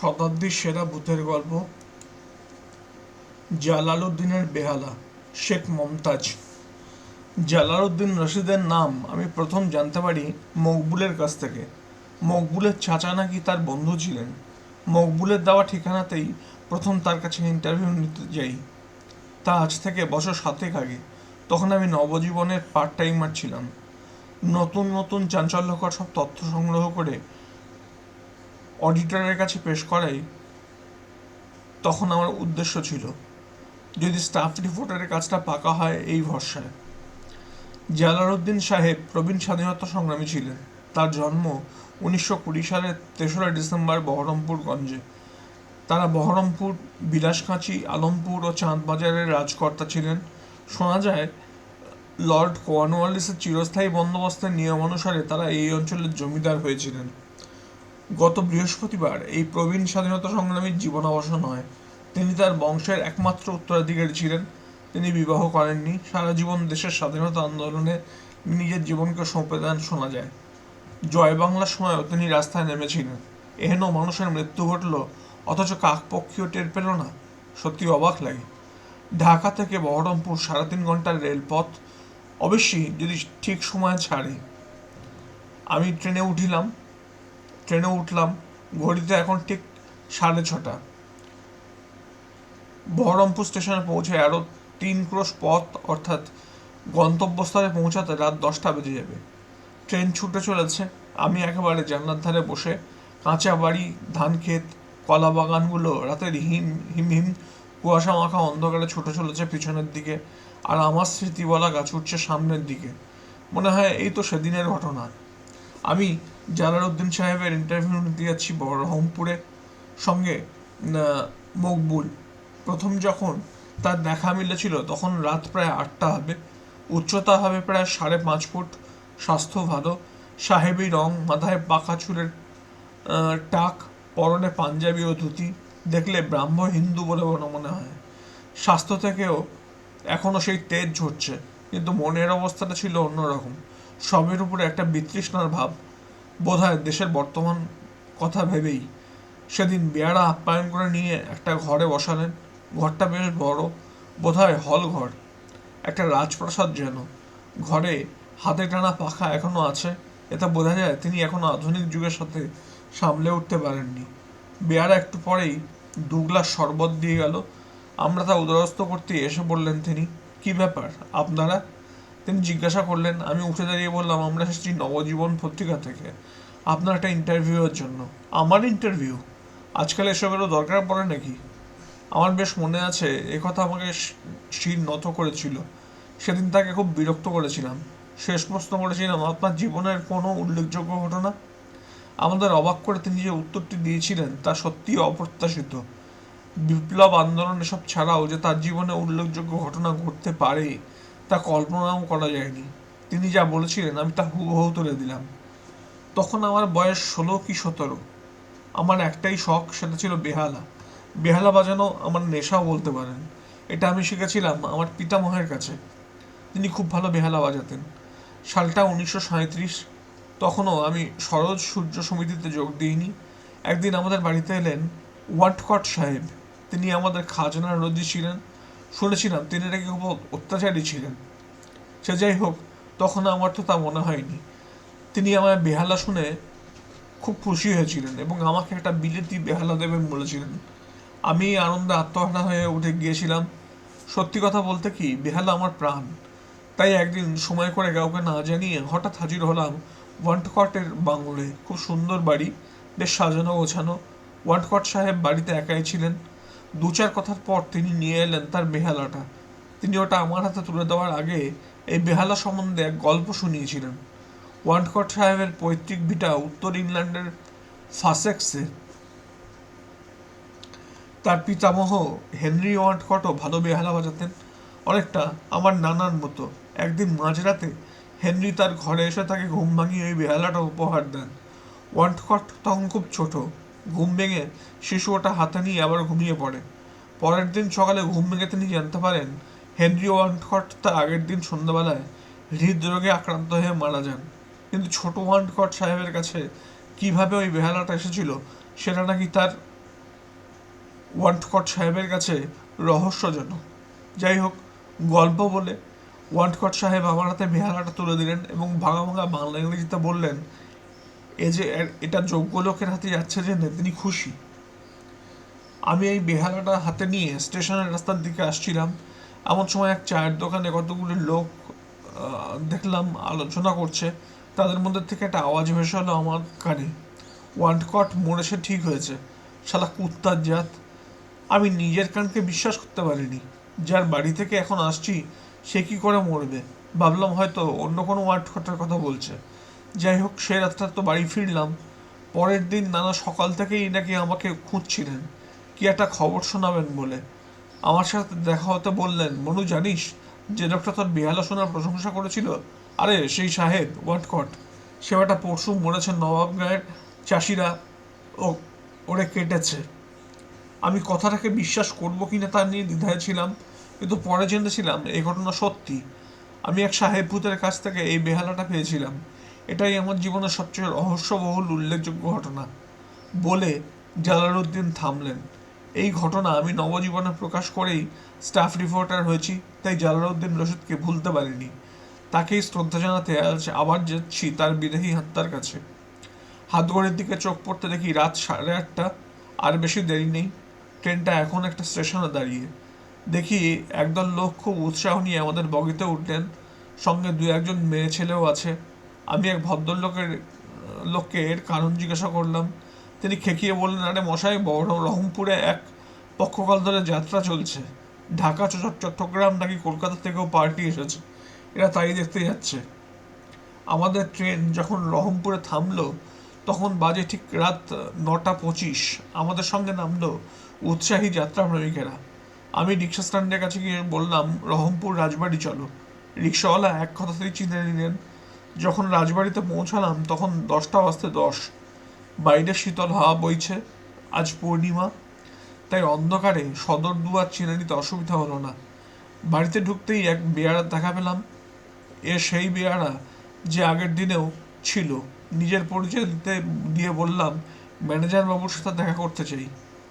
শতাব্দীর সেরা ভূতের গল্প, জালালউদ্দিনের বেহালা, শেখ মমতাজ। জালালউদ্দিন রশিদের নাম আমি প্রথম জানতে পারি মকবুলের কাছ থেকে। মকবুলের চাচা নাকি তার বন্ধু ছিলেন। মকবুলের দেওয়া ঠিকানাতেই প্রথম তার কাছে ইন্টারভিউ নিতে যাই। তা আজ থেকে বছর সাতেক আগে। তখন আমি নবজীবনের পার্ট টাইমার ছিলাম। নতুন নতুন চাঞ্চল্যকর সব তথ্য সংগ্রহ করে অডিটরের কাছে পেশ করাই তখন আমার উদ্দেশ্য ছিল, যদি স্টাফ রিপোর্টারের কাজটা পাকা হয় এই ভরসায়। জালালউদ্দিন সাহেব প্রবীণ স্বাধীনতা সংগ্রামী ছিলেন। তার জন্ম উনিশশো কুড়ি সালের তেসরা ডিসেম্বর বহরমপুরগঞ্জে। তারা বহরমপুর, বিলাসকাঁচি, আলমপুর ও চাঁদবাজারের রাজকর্তা ছিলেন। শোনা যায়, লর্ড কর্নওয়ালিসের চিরস্থায়ী বন্দোবস্তের নিয়ম অনুসারে তারা এই অঞ্চলের জমিদার হয়েছিলেন। গত বৃহস্পতিবার এই প্রবীণ স্বাধীনতা সংগ্রামীর জীবনাবসান হয়। তিনি তার বংশের একমাত্র উত্তরাধিকারী ছিলেন। তিনি বিবাহ করেননি। সারা জীবন দেশের স্বাধীনতা আন্দোলনে নিজের জীবনকে সঁপে দেন শোনা যায়। জয় বাংলার সময়ও তিনি রাস্তায় নেমেছিলেন। এহেন মানুষের মৃত্যু ঘটল, অথচ কাকপক্ষীয় টের পেল না। সত্যি অবাক লাগে। ঢাকা থেকে বহরমপুর সাড়ে তিন ঘণ্টার রেলপথ অবশ্যই যদি ঠিক সময় ছাড়ে। আমি ট্রেনে উঠিলাম। ট্রেনে উঠলাম ঘড়িতে এখন ঠিক সাড়ে ছটা। বহরমপুর স্টেশনে পৌঁছে আরও তিন ক্রোশ পথ, অর্থাৎ গন্তব্যস্থলে পৌঁছাতে রাত দশটা বেজে যাবে। ট্রেন ছুটে চলেছে, আমি একেবারে জানলার ধারে বসে, কাঁচা বাড়ি, ধান ক্ষেত, কলা বাগানগুলো, রাতের হিম হিম হিম, কুয়াশা মাখা অন্ধকারে ছুটে চলেছে পিছনের দিকে, আর আমার স্মৃতি বলা গাছ উঠছে সামনের দিকে। মনে হয় এই তো সেদিনের ঘটনা। আমি জালালউদ্দিন সাহেবের ইন্টারভিউ নিতে যাচ্ছি বহরমপুরে সঙ্গে মকবুল। প্রথম যখন তার দেখা মিলেছিল, তখন রাত প্রায় আটটা হবে। উচ্চতা হবে প্রায় সাড়ে পাঁচ ফুট। স্বাস্থ্য ভালো। সাহেবী রং, মাথায় পাকা চুলের টাক, পরনে পাঞ্জাবি ও ধুতি। দেখলে ব্রাহ্ম হিন্দু বলে মনে হয়। স্বাস্থ্য থেকেও এখনও সেই তেজ ঝরছে, কিন্তু মনের অবস্থাটা ছিল অন্যরকম। সবের উপরে একটা বিতৃষ্ণার ভাব। বোধহয় দেশের বর্তমান কথা ভেবেই সেদিন বেয়ারা আপ্যায়ন করে নিয়ে একটা ঘরে বসালেন। ঘরটা বেশ বড়, বোধহয় হল ঘর, একটা রাজপ্রাসাদ যেন। ঘরে হাতে টানা পাখা এখনও আছে, এতে বোঝা যায় তিনি এখনও আধুনিক যুগের সাথে সামলে উঠতে পারেননি। বেয়ারা একটু পরেই দু গ্লাস শরবত দিয়ে গেল। আমরা তা উদরস্থ করতে এসে বললেন তিনি। কি ব্যাপার, আপনারা তিনি জিজ্ঞাসা করলেন, আমি উঠে দাঁড়িয়ে বললাম, আমরা এসেছি নবজীবন পত্রিকা থেকে। আপনার একটা ইন্টারভিউয়ের জন্য। আমার ইন্টারভিউ আজকাল এসবেরও দরকার পড়ে নাকি? আমার বেশ মনে আছে, এ কথা আমাকে শির নত করেছিল। সেদিন তাকে খুব বিরক্ত করেছিলাম। শেষ প্রশ্ন করেছিলাম, আপনার জীবনের কোনো উল্লেখযোগ্য ঘটনা? আমাদের অবাক করে তিনি যে উত্তরটি দিয়েছিলেন, তা সত্যিই অপ্রত্যাশিত। বিপ্লব আন্দোলন এসব ছাড়াও যে তার জীবনে উল্লেখযোগ্য ঘটনা ঘটতে পারে তা কল্পনাও করা যায়নি। তিনি যা বলেছিলেন, আমি তা হুবহু তুলে দিলাম। তখন আমার বয়স ষোলো কি সতেরো। আমার একটাই শখ, সেটা ছিল বেহালা। বেহালা বাজানো আমার নেশাও বলতে পারেন। এটা আমি শিখেছিলাম আমার পিতামহের কাছে। তিনি খুব ভালো বেহালা বাজাতেন। সালটা উনিশশো সাঁত্রিশ তখনও আমি সরোজ সূর্য সমিতিতে যোগ দিইনি। একদিন আমাদের বাড়িতে এলেন ওয়াটকট সাহেব। তিনি আমাদের খাজনার রোজি ছিলেন। শুনেছিলাম তিনি নাকি খুব অত্যাচারী ছিলেন। সে যাই হোক তখন আমার তো তা মনে হয়নি। তিনি আমায় বেহালা শুনে খুব খুশি হয়েছিলেন এবং আমাকে একটা বিলেতি বেহালা দেবেন বলেছিলেন। আমি আনন্দে আত্মহারা হয়ে উঠে গিয়েছিলাম। সত্যি কথা বলতে কি, বেহালা আমার প্রাণ। তাই একদিন সময় করে কাউকে না জানিয়ে হঠাৎ হাজির হলাম ওয়ান্টকটের বাংলোয় খুব সুন্দর বাড়ি, বেশ সাজানো গোছানো। ওয়ান্টকট সাহেব বাড়িতে একাই ছিলেন। দু চার কথার পর তিনি নিয়ে এলেন তার বেহালাটা। তিনি ওটা আমার হাতে তুলে দেওয়ার আগে এই বেহালা সম্বন্ধে এক গল্প শুনিয়েছিলেন। ওয়ান্টকট সাহেবের পৈতৃক ভিটা উত্তর ইংল্যান্ডের ফাসেক্সে। তার পিতামহ হেনরি ওয়ান্টকটও ভালো বেহালা বাজাতেন। অনেকটা আমার নানার মতো। একদিন মাঝরাতে হেনরি তার ঘরে এসে তাকে ঘুম ভাঙিয়ে ওই বেহালাটা উপহার দেন। ওয়ান্টকট তখন খুব ছোট। ঘুম ভেঙে শিশু ওটা হাতে নিয়ে আবার ঘুমিয়ে পড়ে। পরের দিন সকালে ঘুম ভেঙে তিনি জানতে পারেন, হেনরি ওয়ান্টকট তার আগের দিন সন্ধ্যাবেলায় হৃদরোগে আক্রান্ত হয়ে মারা যান। কিন্তু ছোট ওয়ান্টকট সাহেবের কাছে কীভাবে ওই বেহালাটা এসেছিল, সেটা নাকি তার ওয়ান্টকট সাহেবের কাছে রহস্যজনক। যাই হোক, গল্প বলে ওয়ান্টকট সাহেব আমার হাতে বেহালাটা তুলে দিলেন এবং ভাঙা ভাঙা বাংলা ইংরেজিতে বললেন এ যে এটা যোগ্য লোকের হাতে যাচ্ছে জেনে তিনি খুশি। আমি এই বেহালাটা হাতে নিয়ে স্টেশনের রাস্তার দিকে আসছিলাম। এমন সময় এক চায়ের দোকানে কতগুলো লোক দেখলাম, আলোচনা করছে। তাদের মধ্যে থেকে একটা আওয়াজ ভেসে হলো আমার কানে। ওয়ান্টকট মরেছে ঠিক হয়েছে। শালা কুত্তার জাত। আমি নিজের কানকে বিশ্বাস করতে পারিনি। যার বাড়ি থেকে এখন আসছি, সে কি করে মরবে? ভাবলাম হয়তো অন্য কোনো ওয়ার্ডকটের কথা বলছে। যাই হোক, সে রাতটা তো বাড়ি ফিরলাম। পরের দিন নানা সকাল থেকেই নাকি আমাকে খুঁজছিলেন। কি একটা খবর শোনাবেন বলে। আমার সাথে দেখা হতে বললেন, মনু, জানিস যে লোকটা তোর বেহালা শোনার প্রশংসা করেছিল? আরে, সেই সাহেব, ওয়াটকট। সে একটা পরশু মরেছে নবাব গায়ের চাষিরা। ও, ওরে কেটেছে। আমি কথাটাকে বিশ্বাস করব কি না তা নিয়ে দ্বিধায় ছিলাম, কিন্তু পরে জেনেছিলাম এই ঘটনা সত্যি। আমি এক সাহেব ভূতের কাছ থেকে এই বেহালাটা পেয়েছিলাম। এটাই আমার জীবনের সবচেয়ে রহস্যবহুল উল্লেখযোগ্য ঘটনা। বলে জালালউদ্দিন থামলেন। এই ঘটনা আমি নবজীবনে প্রকাশ করেই স্টাফ রিপোর্টার হয়েছি, তাই জালালউদ্দিন রশিদকে ভুলতে পারিনি। তাকেই শ্রদ্ধা জানাতে আজ আবার যাচ্ছি তার বিদেহী হত্যার কাছে। হাত ঘড়ির দিকে চোখ পড়তে দেখি রাত সাড়ে আটটা, আর বেশি দেরি নেই। ট্রেনটা এখন একটা স্টেশনে দাঁড়িয়ে। দেখি একদল লোক খুব উৎসাহ নিয়ে আমাদের বগিতে উঠলেন। সঙ্গে দু একজন মেয়ে ছেলেও আছে। আমি এক ভদ্রলোকের, লোককে এর কারণ জিজ্ঞাসা করলাম। তিনি খেকিয়ে বললেন, আরে মশাই, বড় রহমপুরে এক পক্ষকাল ধরে যাত্রা চলছে। ঢাকা চট্টগ্রাম নাকি কলকাতা থেকেও পার্টি এসেছে। এরা তাই দেখতে যাচ্ছে। আমাদের ট্রেন যখন রহমপুরে থামলো, তখন বাজে ঠিক রাত নটা পঁচিশ। আমাদের সঙ্গে নামলো উৎসাহী যাত্রা প্রেমিকেরা। আমি রিক্সা স্ট্যান্ডের কাছে গিয়ে বললাম রহমপুর রাজবাড়ি চলো। রিক্সাওয়ালা এক কথাতেই চিনে নিলেন যখন রাজবাড়িতে পৌঁছালাম, তখন দশটা বাজতে দশ। বাইরে শীতল হাওয়া বইছে, আজ পূর্ণিমা। তাই অন্ধকারে সদর দুয়ার চিনে নিতে অসুবিধা হলো না। বাড়িতে ঢুকতেই এক বেয়ারার দেখা পেলাম। এ সেই বেয়ারা যে আগের দিনেও ছিল। নিজের পরিচয় দিতে, দিয়ে বললাম, ম্যানেজার বাবুর সাথে দেখা করতে চাই।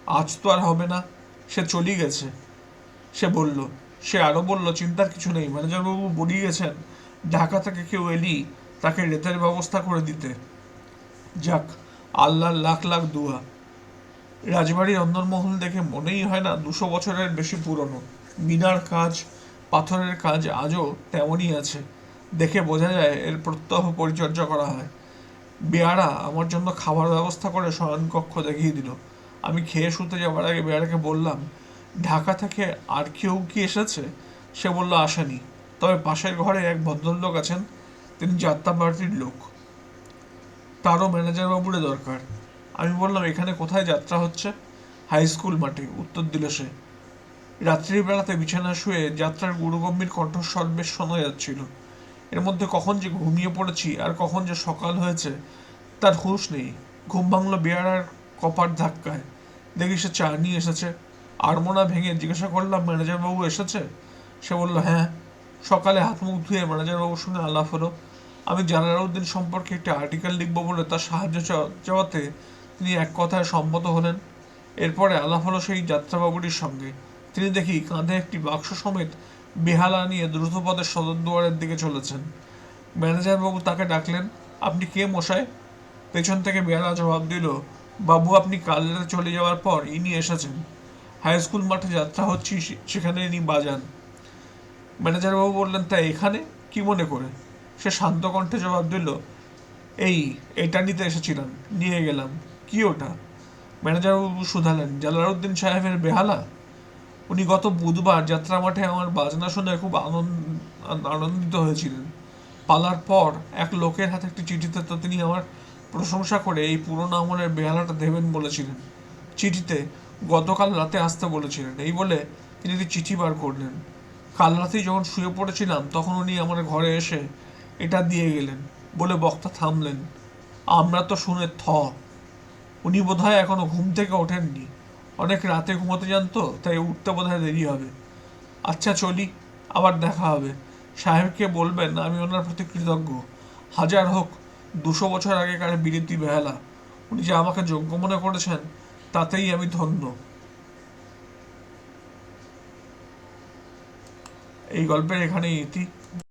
আজ তো আর হবে না, সে চলে গেছে। সে বলল, সে আরও বলল, চিন্তার কিছু নেই। ম্যানেজার বাবু বলিয়ে গেছেন ঢাকা থেকে কেউ এলি, তাকে রেতের ব্যবস্থা করে দিতে। যাক, আল্লাহর লাখ লাখ দুয়া। রাজবাড়ির অন্দরমহল দেখে মনেই হয় না দুশো বছরের বেশি পুরনো। মিনার কাজ, পাথরের কাজ আজও তেমনই আছে। দেখে বোঝা যায় এর প্রত্যহ পরিচর্যা করা হয়। বেয়ারা আমার জন্য খাবার ব্যবস্থা করে শয়নকক্ষ দেখিয়ে দিল। আমি খেয়ে শুতে যাওয়ার আগে বেয়ারাকে বললাম, ঢাকা থেকে আর কেউ কি এসেছে? সে বলল, আসেনি। তবে পাশের ঘরে এক ভদ্রলোক আছেন, তিনি যাত্রা পার্টির লোক। তারও ম্যানেজার বাবুরে দরকার। আমি বললাম, এখানে কোথায় যাত্রা হচ্ছে? হাই স্কুল মাঠে, উত্তর দিল সে। রাত্রির বেলাতে বিছানায় শুয়ে যাত্রার গুরুগম্ভীর কণ্ঠস্বর বেশ শোনা যাচ্ছিল। এর মধ্যে কখন যে ঘুমিয়ে পড়েছি আর কখন যে সকাল হয়েছে, তার হুঁশ নেই। ঘুম ভাঙলো বেয়ারার কপার ধাক্কায়। দেখি সে চা নিয়ে এসেছে। আড়মোনা ভেঙে জিজ্ঞাসা করলাম ম্যানেজার বাবু এসেছে? সে বলল হ্যাঁ। সকালে হাত মুখ ধুয়ে ম্যানেজার বাবুর সঙ্গে আলাপ হলো। আমি জালালউদ্দিন সম্পর্কে একটি আর্টিকেল লিখব বলে তার সাহায্য চাওয়াতে তিনি এক কথায় সম্মত হলেন। এরপরে আলাপ হলো সেই যাত্রাবাবুটির সঙ্গে। তিনি দেখি কাঁধে একটি বাক্স সমেত বেহালা নিয়ে দ্রুতপদের সদর দুয়ারের দিকে চলেছেন। ম্যানেজার বাবু তাকে ডাকলেন, আপনি কে মশাই? পেছন থেকে বেহালা জবাব দিল, বাবু, আপনি কাল চলে যাওয়ার পর ইনি এসেছেন। হাই স্কুল মাঠে যাত্রা হচ্ছে সেখানে ইনি বাজান। ম্যানেজার বাবু বললেন, তা এখানে? কি মনে করে? সে শান্ত কণ্ঠে জবাব দিল, এই, এটা নিতে এসেছিলাম, নিয়ে গেলাম। কি ওটা? ম্যানেজারবাবু শুধালেন, জালালউদ্দিন সাহেবের বেহালা? উনি গত বুধবার যাত্রা মাঠে আমার বাজনা শুনে খুব আনন্দ, আনন্দিত হয়েছিলেন। পালার পর এক লোকের হাতে একটি চিঠিতে তো তিনি আমার প্রশংসা করে এই পুরোনো আমলের বেহালাটা দেবেন বলেছিলেন। চিঠিতে গতকাল রাতে আসতে বলেছিলেন। এই বলে তিনি একটি চিঠি বার করলেন। কাল রাতেই যখন শুয়ে পড়েছিলাম, তখন উনি আমার ঘরে এসে এটা দিয়ে গেলেন, বলে বক্তা থামলেন, আমরা তো শুনে থ। উনি বোধহয় এখনও ঘুম থেকে ওঠেননি। অনেক রাতে ঘুমোতে যান তো, তাই উঠতে বোধহয় দেরি হবে। আচ্ছা চলি, আবার দেখা হবে। সাহেবকে বলবেন, আমি ওনার প্রতি কৃতজ্ঞ। হাজার হোক, দুশো বছর আগেকার বিরতি বেহালা। উনি যে আমাকে যোগ্য মনে করেছেন, তাতেই আমি ধন্য। এই গল্পের এখানেই ইতি